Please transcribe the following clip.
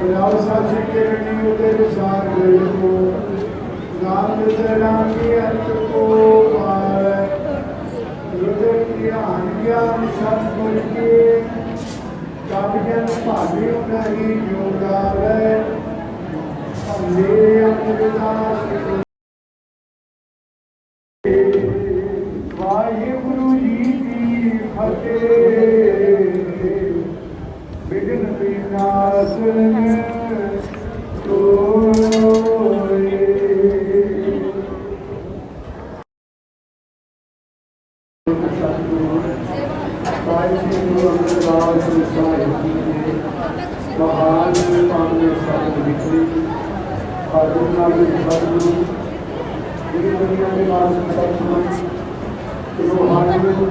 ਪੰਜਾਬ ਸਾਚੀ ਕਿਰਣੀ ਉਤੇ ਵਿਸਾਰ ਗਏ ਕੋ ਨਾਮ ਤੇ ਨਾਮ ਕੀ ਧਿਆਨ ਗਿਆਨ ਸਤਿਗੁਰ ਕੀ ਕਬ ਜਨ ਭਾਵੀ ਨਹੀਂ ਜੋ ਗਾਵੇ ਹਮੇ ਅਮਰਦਾਸ ਵਾਹਿਗੁਰੂ ਮਹਾਨ ਪਾਵਨ ਸਤਿ ਵਿਖਰੀ ਆਦਮ ਨਾਲ ਸਤਿਗੁਰੂ ਇਹ ਦੁਨੀਆ ਦੇ ਮਾਲਕ ਸਤਿਗੁਰੂ ਰੋਹਾਨੀ ਜੀ